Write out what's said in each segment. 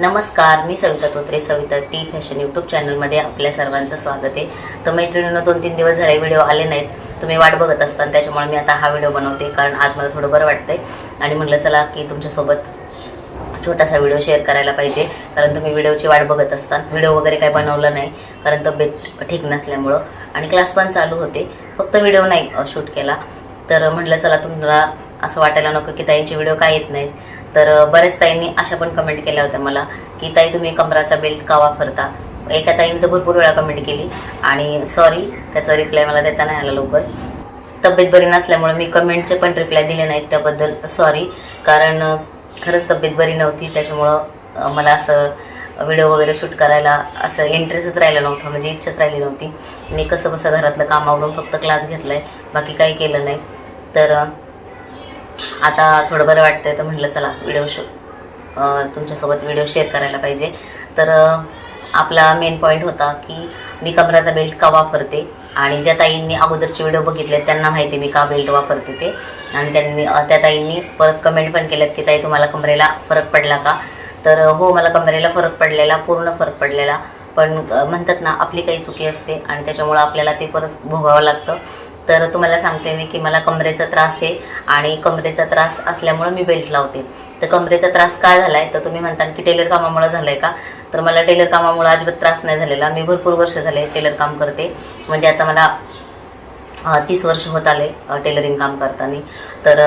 नमस्कार मी Savita Totre Savita T fashion YouTube चॅनलमध्ये आपल्या सर्वांचं स्वागत आहे. तर मैत्रिणींना दोन तीन दिवस झाले व्हिडिओ आले नाहीत. तुम्ही वाट बघत असता त्याच्यामुळे मी आता हा व्हिडिओ बनवते कारण आज मला थोडं बरं वाटतंय. आणि म्हटलं चला की तुमच्यासोबत छोटासा व्हिडिओ शेअर करायला पाहिजे कारण तुम्ही व्हिडिओची वाट बघत असता. व्हिडिओ वगैरे काही बनवला नाही कारण तब्येत ठीक नसल्यामुळं. आणि क्लास पण चालू होते फक्त व्हिडिओ नाही शूट केला. तर म्हटलं चला तुम्हाला असं वाटायला नको की ताईंचे व्हिडिओ काय येत नाहीत. तर बऱ्याच ताईंनी अशा पण कमेंट केल्या होत्या मला की ताई तुम्ही कमराचा बेल्ट का वापरता? एका ताईने तर भरपूर वेळा कमेंट केली. आणि सॉरी त्याचा रिप्लाय मला देता नाही आला लवकर. तब्येत बरी नसल्यामुळे मी कमेंटचे पण रिप्लाय दिले नाहीत त्याबद्दल सॉरी कारण खरंच तब्येत बरी नव्हती त्याच्यामुळं मला असं व्हिडिओ वगैरे शूट करायला असं इंटरेस्टच राहिला नव्हता म्हणजे इच्छाच राहिली नव्हती. मी कसं बसं घरातलं कामावरून फक्त क्लास घेतलाय बाकी काही केलं नाही. तर आता थोडं बरं वाटतंय तर म्हटलं चला व्हिडिओ शो तुमच्यासोबत व्हिडिओ शेअर करायला पाहिजे. तर आपला मेन पॉईंट होता की मी कमराचा बेल्ट का वापरते? आणि ज्या ताईंनी अगोदरचे व्हिडिओ बघितले त्यांना माहिती आहे मी का बेल्ट वापरते ते. आणि त्यांनी त्या ताईंनी परत कमेंट पण केल्यात की ताई तुम्हाला कमरेला फरक पडला का? तर हो मला कमरेला फरक पडलेला पूर्ण फरक पडलेला. पण म्हणतात ना आपली काही चुकी असते आणि त्याच्यामुळं आपल्याला ते परत भोगावं लागतं. तर तुम्हाला सांगते मी की मला कमरेचा त्रास आहे आणि कमरेचा त्रास असल्यामुळं मी बेल्ट लावते. तर कमरेचा त्रास काय झालाय? तर तुम्ही म्हणता की टेलर कामामुळे आहे का? तर मला टेलर कामामुळे अजिबात त्रास नाही झालेला. मी भरपूर वर्ष झाले टेलर काम करते. म्हणजे आता मला तीस वर्ष होत आले टेलरिंग काम करताना. तर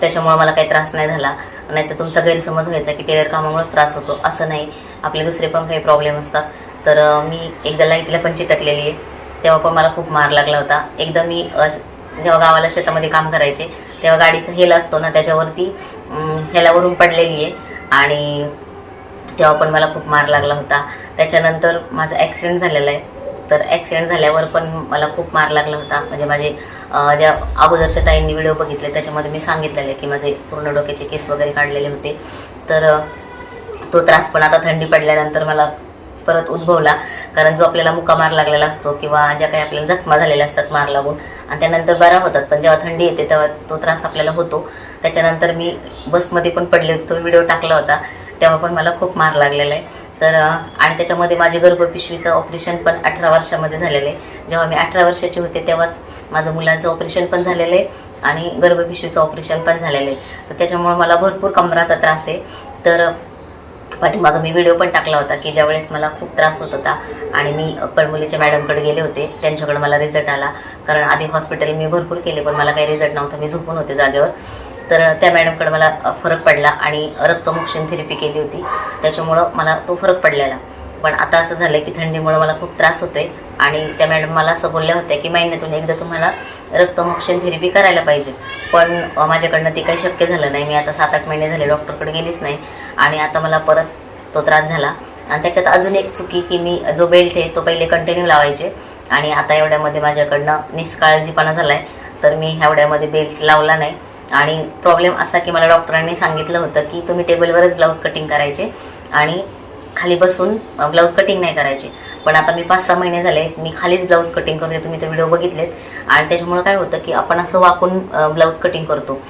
त्याच्यामुळं मला काही त्रास नाही झाला. नाही तर तुमचा गैरसमज व्हायचा की टेलर कामामुळेच त्रास होतो. असं नाही. आपले दुसरे पण काही प्रॉब्लेम असतात. तर मी एकदा लाईटला पण चिटकलेली आहे. तेव्हा पण मला खूप मार लागला होता. एकदा मी जेव्हा गावाला शेतामध्ये काम करायचे तेव्हा गाडीचं हेल असतो ना त्याच्यावरती हेलावरून पडलेली आहे. आणि तेव्हा पण मला खूप मार लागला होता. त्याच्यानंतर माझा ॲक्सिडेंट झालेला आहे. तर ॲक्सिडेंट झाल्यावर पण मला खूप मार लागला होता. म्हणजे माझे ज्या अगोदरच्या ताईंनी व्हिडिओ बघितले त्याच्यामध्ये मी सांगितलेलं आहे की माझे पूर्ण डोक्याचे केस वगैरे काढलेले होते. तर तो त्रास पण आता थंडी पडल्यानंतर मला परत उद्भवला. कारण जो आपल्याला मुका मार लागलेला असतो किंवा ज्या काही आपल्याला जखमा झालेल्या असतात मार लागून आणि त्यानंतर बरा होतात. पण जेव्हा थंडी येते तेव्हा तो त्रास आपल्याला होतो. त्याच्यानंतर मी बसमध्ये पण पडले होते. तो व्हिडिओ टाकला होता. तेव्हा पण मला खूप मार लागलेला आहे. तर आणि त्याच्यामध्ये माझे गर्भपिशवीचं ऑपरेशन पण अठरा वर्षामध्ये झालेलं आहे. जेव्हा मी अठरा वर्षाचे होते तेव्हाच माझं मुलांचं ऑपरेशन पण झालेलं आहे आणि गर्भपिशवीचं ऑपरेशन पण झालेलं आहे. तर त्याच्यामुळे मला भरपूर कमराचा त्रास आहे. तर पाठीमागं मी व्हिडिओ पण टाकला होता की ज्यावेळेस मला खूप त्रास होत होता आणि मी कळमुलीच्या मॅडमकडे गेले होते त्यांच्याकडे मला रिझल्ट आला. कारण आधी हॉस्पिटल मी भरपूर केले पण मला काही रिझल्ट नव्हता. मी झोपून होते जागेवर. तर त्या मॅडमकडे मला फरक पडला आणि रक्तमोक्षण थेरपी केली होती. त्याच्यामुळं मला तो फरक पडलेला. पण आता असं झालं की थंडीमुळं मला खूप त्रास होतोय. आणि त्या मॅडम मला असं बोलल्या होत्या की महिन्यातून एकदा तुम्हाला रक्तमोक्षण थेरपी करायला पाहिजे. पण माझ्याकडनं ते काही शक्य झालं नाही. मी आता सात आठ महिने झाले डॉक्टरकडे गेलीच नाही. आणि आता मला परत तो त्रास झाला. आणि त्याच्यात अजून एक चुकी की मी जो बेल्ट आहे तो पहिले कंटिन्यू लावायचे. आणि आता एवढ्यामध्ये माझ्याकडनं निष्काळजीपणा झाला आहे तर मी एवढ्यामध्ये बेल्ट लावला नाही. आणि प्रॉब्लेम असा की मला डॉक्टरांनी सांगितलं होतं की तुम्ही टेबलवरच ब्लाऊज कटिंग करायचे. आणि खाली बसून ब्लाऊज कटिंग नाही करायचे. पण आता मी पाच सहा महिने झाले मी खालीच ब्लाऊज कटिंग करते. तुम्ही ते व्हिडिओ बघितलेत. आणि त्याच्यामुळं काय होतं की आपण असं वाकून ब्लाऊज कटिंग करतो.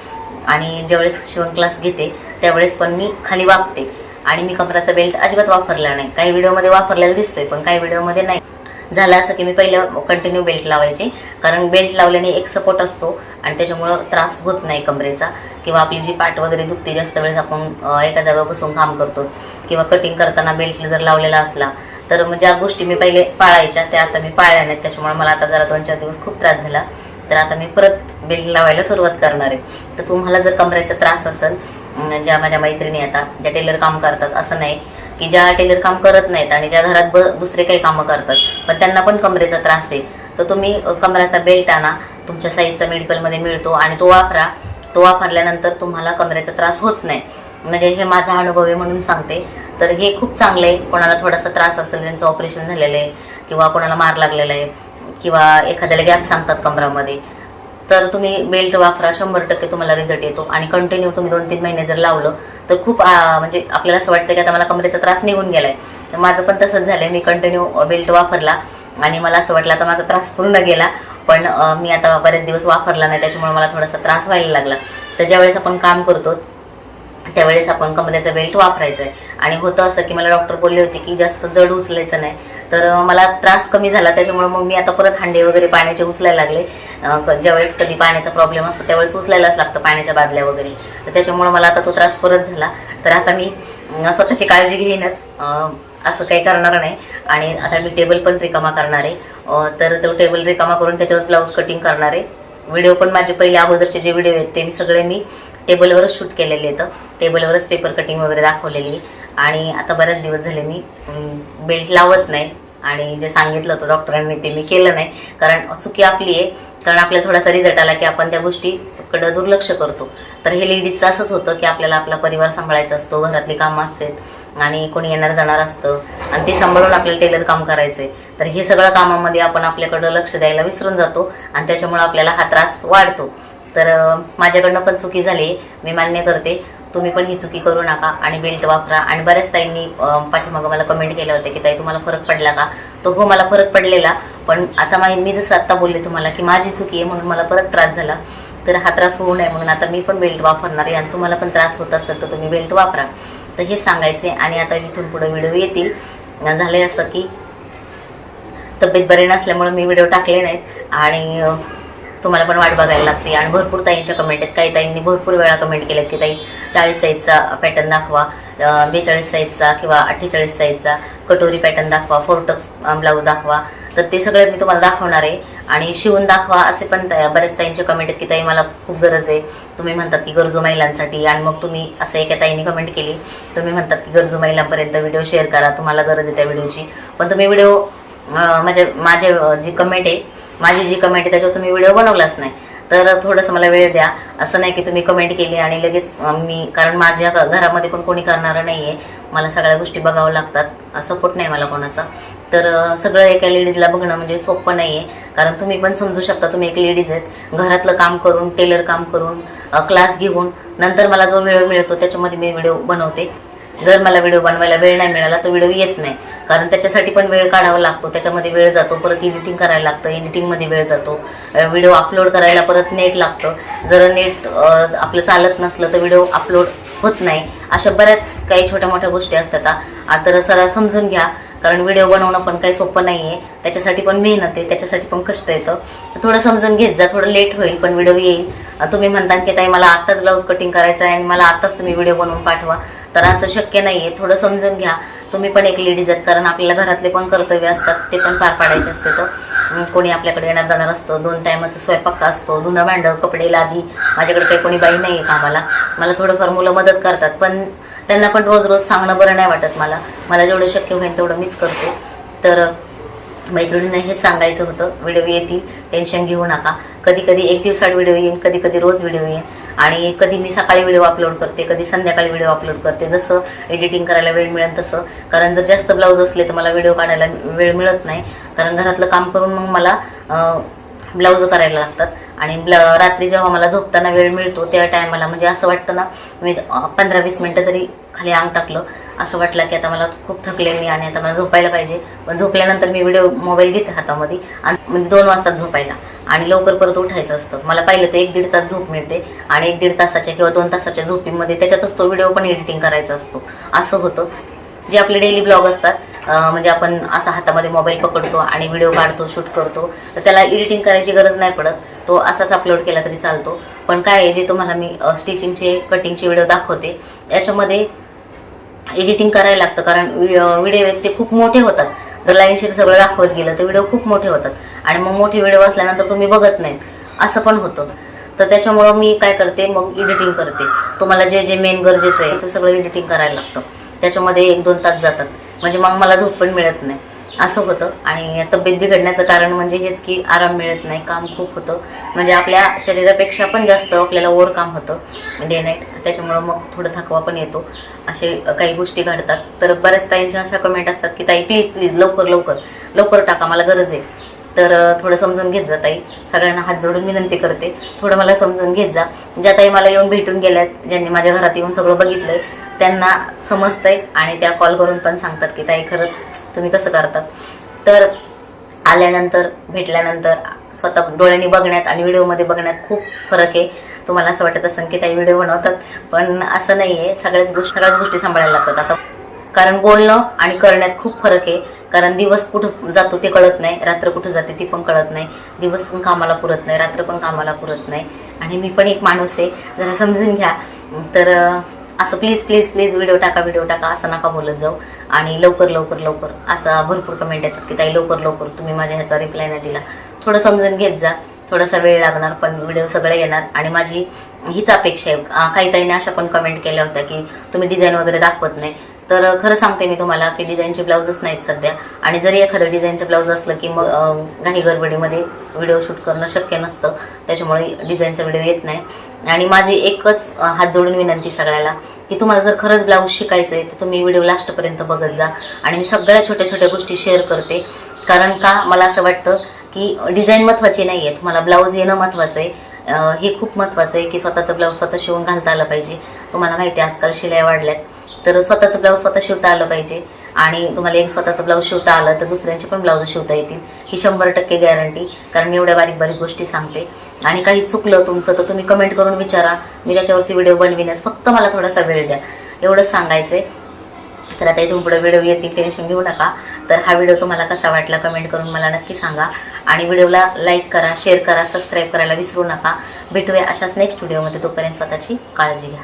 आणि ज्यावेळेस शिवण क्लास घेते त्यावेळेस पण मी खाली वागते. आणि मी कमराचा बेल्ट अजिबात वापरला नाही. काही व्हिडिओमध्ये वापरलेला दिसतोय पण काही व्हिडिओमध्ये नाही. झालं असं की मी पहिलं कंटिन्यू बेल्ट लावायची. कारण बेल्ट लावल्याने एक सपोर्ट असतो आणि त्याच्यामुळं त्रास होत नाही कमरेचा. किंवा आपली जी पाठ वगैरे दुखते जास्त वेळेस आपण एका जागा बसून काम करतो. किंवा कटिंग करताना बेल्ट जर लावलेला असला तर मग ज्या गोष्टी मी पहिले पाळायच्या त्या आता मी पाळल्या नाहीत. त्याच्यामुळे मला आता जरा दोन चार दिवस खूप त्रास झाला. तर आता मी परत बेल्ट लावायला सुरुवात करणार आहे. तर तुम्हाला जर कमरेचा त्रास असेल ज्या माझ्या मैत्रिणी आता ज्या टेलर काम करतात असं नाही. की ज्या टेलर काम करत नाहीत आणि ज्या घरात ब दुसरे काही कामं करतात पण त्यांना पण कमरेचा त्रास आहे तर तुम्ही कमराचा बेल्ट आणा तुमच्या साईजचा मेडिकलमध्ये मिळतो आणि तो वापरा. तो वापरल्यानंतर तुम्हाला कमरेचा त्रास होत नाही. म्हणजे हे माझा अनुभव आहे म्हणून सांगते. तर हे खूप चांगलं आहे. कोणाला थोडासा त्रास असेल त्यांचं ऑपरेशन झालेलं आहे किंवा कोणाला मार लागलेला आहे किंवा एखाद्याला गॅप सांगतात कमरामध्ये तर तुम्ही बेल्ट वापरा शंभर टक्के तुम्हाला रिझल्ट येतो. आणि कंटिन्यू तुम्ही दोन तीन महिने जर लावलं तर खूप म्हणजे आपल्याला असं वाटतं की आता मला कमरेचा त्रास निघून गेलाय. तर माझं पण तसंच झालंय. मी कंटिन्यू बेल्ट वापरला. आणि मला असं वाटलं आता माझा त्रास पूर्ण गेला. पण मी आता बरेच दिवस वापरला नाही त्याच्यामुळे मला थोडासा त्रास व्हायला लागला. तर ज्यावेळेस आपण काम करतो त्यावेळेस आपण कमरेचा बेल्ट वापरायचा आहे आणि होतं असं की मला डॉक्टर बोलले होते की जास्त जड उचलायचं नाही. तर मला त्रास कमी झाला. त्याच्यामुळे मग मी आता परत हांडे वगैरे पाण्याचे उचलायला लागले. क- ज्यावेळेस कधी पाण्याचा प्रॉब्लेम असतो त्यावेळेस उचलायलाच लागतं पाण्याच्या बादल्या वगैरे. तर त्याच्यामुळे मला आता तो त्रास परत झाला. तर आता मी स्वतःची काळजी घेईनच. असं काही करणार नाही. आणि आता मी टेबल पण रिकामा करणार. आहे तर तो टेबल रिकामा करून त्याच्यावर ब्लाऊज कटिंग करणार. आहे व्हिडिओ पण माझे पहिले अगोदरचे जे व्हिडिओ आहेत ते मी सगळे मी टेबलवरच शूट केलेले आहेत. टेबलवरच पेपर कटिंग वगैरे दाखवलेली आणि आता बरेच दिवस झाले मी बेल्ट लावत नाही. आणि जे सांगितलं होतं डॉक्टरांनी ते मी केलं नाही. कारण चुकी आपली आहे. कारण आपल्याला थोडासा रिझल्ट आला की आपण त्या गोष्टीकडं दुर्लक्ष करतो. तर हे लेडीजचं असंच होतं की आपल्याला आपला परिवार सांभाळायचा असतो घरातली कामं असतात आणि कोणी येणार जाणार असतं आणि ते सांभाळून आपल्याला टेलर काम करायचंय. तर हे सगळं कामामध्ये आपण आपल्याकडं लक्ष द्यायला विसरून जातो आणि त्याच्यामुळे आपल्याला हा त्रास वाढतो. तर माझ्याकडनं पण चुकी झाली मी मान्य करते. तुम्ही पण ही चुकी करू नका आणि बेल्ट वापरा. आणि बऱ्याच ताईंनी पाठीमागं मला कमेंट केलं होतं की ताई तुम्हाला फरक पडला का? तो हो मला फरक पडलेला पण आता मा मी जसं आत्ता बोलले तुम्हाला की माझी चुकी आहे म्हणून मला परत त्रास झाला तर हा त्रास होऊ नये म्हणून आता मी पण बेल्ट वापरणार आहे आणि तुम्हाला पण त्रास होत असेल तर तुम्ही बेल्ट वापरा. तर हे सांगायचे आणि आता इथून पुढे व्हिडिओ येतील. झाले असं की तब्येत बरे नसल्यामुळे मी व्हिडिओ टाकले नाहीत. आणि तुम्हाला पण वाट बघायला लागते. आणि भरपूर ताईंच्या कमेंट आहेत. काही ताईंनी भरपूर वेळा कमेंट केल्या की ताई चाळीस साईजचा पॅटर्न दाखवा. बेचाळीस साईजचा किंवा अठ्ठेचाळीस साईजचा कटोरी पॅटर्न दाखवा. फोर्टक्स ब्लाऊज दाखवा. तर ते सगळं मी तुम्हाला दाखवणार आहे. आणि शिवून दाखवा असे पण बऱ्याच ताईंचे कमेंट आहेत की ताई मला खूप गरज आहे. तुम्ही म्हणतात की गरजू महिलांसाठी. आणि मग तुम्ही असं एका ताईने कमेंट केली. तुम्ही म्हणतात की गरजू महिलांपर्यंत व्हिडिओ शेअर करा. तुम्हाला गरज आहे त्या व्हिडिओची पण तुम्ही व्हिडिओ म्हणजे माझे जी कमेंट आहे माझी जी कमेंट आहे त्याच्यावर तुम्ही व्हिडिओ बनवलाच नाही. तर थोडंसं मला वेळ द्या. असं नाही की तुम्ही कमेंट केली आणि लगेच मी कारण माझ्या घरामध्ये पण कोणी करणारं नाही आहे मला सगळ्या गोष्टी बघाव्या लागतात. सपोर्ट नाही मला कोणाचा. तर सगळं एका लेडीजला बघणं म्हणजे सोपं नाही आहे कारण तुम्ही पण समजू शकता तुम्ही एक लेडीज आहेत. घरातलं काम करून टेलर काम करून क्लास घेऊन नंतर मला जो वेळ मिळतो त्याच्यामध्ये मी व्हिडिओ बनवते. जर मला व्हिडिओ बनवायला वेळ नाही मिळाला तर व्हिडिओ येत नाही. कारण त्याच्यासाठी पण वेळ काढावा लागतो त्याच्यामध्ये वेळ जातो परत एडिटिंग करायला लागतं एडिटिंगमध्ये वेळ जातो. व्हिडिओ अपलोड करायला परत नेट लागतं. जर नेट आपलं चालत नसलं तर व्हिडिओ अपलोड होत नाही. अशा बऱ्याच काही छोट्या मोठ्या गोष्टी असतात. तर सरळ समजून घ्या कारण व्हिडिओ बनवणं पण काही सोपं नाही आहे त्याच्यासाठी पण मेहनत आहे त्याच्यासाठी पण कष्ट येतं. तर थोडं समजून घेत जा थोडं लेट होईल पण व्हिडिओ येईल. तुम्ही म्हणता की ताई मला आत्ताच ब्लाऊज कटिंग करायचं आहे आणि मला आत्ताच तुम्ही व्हिडिओ बनवून पाठवा. तर असं शक्य नाही आहे थोडं समजून घ्या. तुम्ही पण एक लेडीज आहेत कारण आपल्याला घरातले पण कर्तव्य असतात ते पण पार पाडायचे असते तर. कोणी आपल्याकडे येणार जाणार असतं दोन टायमाचा स्वयंपाक असतो धुणं भांडं कपडे लादी. माझ्याकडे काही कोणी बाई नाही आहे कामाला. मला थोडंफार मुलं मदत करतात पण त्यांना पण रोज रोज सांगणं बरं नाही वाटत मला. मला जेवढं शक्य होईल तेवढं मीच करते. तर मैत्रिणींना हे सांगायचं होतं व्हिडिओ येतील टेन्शन घेऊ नका. कधी कधी एक दिवसात व्हिडिओ येईल कधी कधी रोज व्हिडिओ येईल आणि कधी मी सकाळी व्हिडिओ अपलोड करते कधी संध्याकाळी व्हिडिओ अपलोड करते जसं एडिटिंग करायला वेळ मिळेल तसं. कारण जर जास्त ब्लाऊज असले तर मला व्हिडिओ काढायला वेळ मिळत नाही. कारण घरातलं काम करून मग मला ब्लाऊज करायला लागतात. आणि ब्ला रात्री जेव्हा मला झोपताना वेळ मिळतो त्या टायमाला म्हणजे असं वाटतं ना मी पंधरा वीस मिनटं जरी खाली अंग टाकलं. असं वाटलं की आता मला खूप थकले मी आणि आता मला झोपायला पाहिजे. पण झोपल्यानंतर मी व्हिडिओ मोबाईल घेते हातामध्ये. आणि म्हणजे दोन वाजता झोपायला. आणि लवकर परत उठायचं असतं. मला पाहिलं तर एक दीड तास झोप मिळते. आणि एक दीड तासाच्या किंवा दोन तासाच्या झोपीमध्ये त्याच्यातच तो व्हिडिओ पण एडिटिंग करायचा असतो. असं होतं. जे आपले डेली ब्लॉग असतात म्हणजे आपण असा हातामध्ये मोबाईल पकडतो आणि व्हिडिओ काढतो शूट करतो तर त्याला एडिटिंग करायची गरज नाही पडत. तो असाच अपलोड केला तरी चालतो. पण काय आहे जे तुम्हाला मी स्टिचिंगचे कटिंगचे व्हिडिओ दाखवते याच्यामध्ये एडिटिंग करायला लागतं कारण व्हिडिओ आहेत ते खूप मोठे होतात. जर लाईनशीर सगळं दाखवत गेलं तर व्हिडिओ खूप मोठे होतात. आणि मग मोठे व्हिडिओ असल्यानंतर तुम्ही बघत नाहीत असं पण होतं. तर त्याच्यामुळं मी काय करते मग एडिटिंग करते. तुम्हाला जे जे मेन गरजेचं आहे ते सगळं एडिटिंग करायला लागतं. त्याच्यामध्ये एक दोन तास जातात. म्हणजे मग मला झोप पण मिळत नाही. असं होतं. आणि तब्येत बिघडण्याचं कारण म्हणजे हेच की आराम मिळत नाही काम खूप होतं. म्हणजे आपल्या शरीरापेक्षा पण जास्त आपल्याला ओवर काम होतं डे नाईट. त्याच्यामुळं मग थोडं थकवा पण येतो. असे काही गोष्टी घडतात. तर बऱ्याच ताईंच्या अशा कमेंट असतात की ताई प्लीज प्लीज लवकर लवकर. लवकर टाका मला गरज आहे. तर थोडं समजून घेत जा ताई. सगळ्यांना हात जोडून विनंती करते. थोडं मला समजून घेत जा. ज्या ताई मला येऊन भेटून गेल्यात ज्यांनी माझ्या घरात येऊन सगळं बघितलंय त्यांना समजतंय आणि त्या कॉल करून पण सांगतात की ताई खरंच तुम्ही कसं करतात? तर आल्यानंतर भेटल्यानंतर स्वतः डोळ्यांनी बघण्यात आणि व्हिडिओमध्ये बघण्यात खूप फरक आहे. तुम्हाला असं वाटत असेल की ताई व्हिडिओ बनवतात. पण असं नाही आहे सगळ्याच गोष्टी सगळ्याच गोष्टी सांभाळायला लागतात. आता कारण बोलणं आणि करण्यात खूप फरक आहे. कारण दिवस कुठं जातो ते कळत नाही. रात्र कुठं जाते ती पण कळत नाही. दिवस पण कामाला पुरत नाही. रात्र पण कामाला पुरत नाही. आणि मी पण एक माणूस आहे. जरा समजून घ्या. तर असं प्लीज प्लीज प्लीज व्हिडिओ टाका व्हिडिओ टाका असं नका बोलत जाऊ. आणि लवकर लवकर लवकर असं भरपूर कमेंट येतात की ताई लवकर लवकर तुम्ही माझ्या ह्याचा रिप्लाय नाही दिला. थोडं समजून घेत जा. थोडासा वेळ लागणार पण व्हिडिओ सगळे येणार. आणि माझी हीच अपेक्षा आहे. काही ताईने अशा पण कमेंट केल्या होत्या की तुम्ही डिझाईन वगैरे दाखवत नाही. तर खरं सांगते मी तुम्हाला की डिझाईनचे ब्लाऊजच नाहीत सध्या. आणि जरी एखादं डिझाईनचं ब्लाऊज असलं की मग घाई गडबडीमध्ये व्हिडिओ शूट करणं शक्य नसतं. त्याच्यामुळे डिझाईनचा व्हिडिओ येत नाही. आणि माझी एकच हात जोडून विनंती सगळ्याला की तुम्हाला जर खरंच ब्लाऊज शिकायचं आहे तर तुम्ही व्हिडिओ लास्टपर्यंत बघत जा. आणि मी सगळ्या छोट्या छोट्या गोष्टी शेअर करते. कारण का मला असं वाटतं की डिझाईन महत्त्वाची नाही आहे तुम्हाला ब्लाऊज येणं महत्त्वाचं आहे हे खूप महत्त्वाचं आहे की स्वतःचं ब्लाऊज स्वतः शिवून घालता आलं पाहिजे. तुम्हाला माहिती आहे आजकाल शिलाई वाढल्यात. तर स्वतःचं ब्लाऊज स्वतः शिवता आलं पाहिजे. आणि तुम्हाला एक स्वतःचं ब्लाऊज शिवता आलं तर दुसऱ्यांचे पण ब्लाऊज शिवता येतील. ही शंभर टक्के गॅरंटी कारण मी एवढ्या बारीक बारीक गोष्टी सांगते. आणि काही चुकलं तुमचं तर तुम्ही कमेंट करून विचारा. मी त्याच्यावरती व्हिडिओ बनविण्यास फक्त मला थोडासा वेळ द्या. एवढंच सांगायचं आहे तर आता इथून पुढे व्हिडिओ येतील टेन्शन घेऊ नका. तर हा व्हिडिओ तुम्हाला कसा वाटला कमेंट करून मला नक्की सांगा. आणि व्हिडिओला लाईक करा शेअर करा सबस्क्राईब करायला विसरू नका. भेटूया अशाच नेक्स्ट व्हिडिओमध्ये तोपर्यंत स्वतःची काळजी घ्या.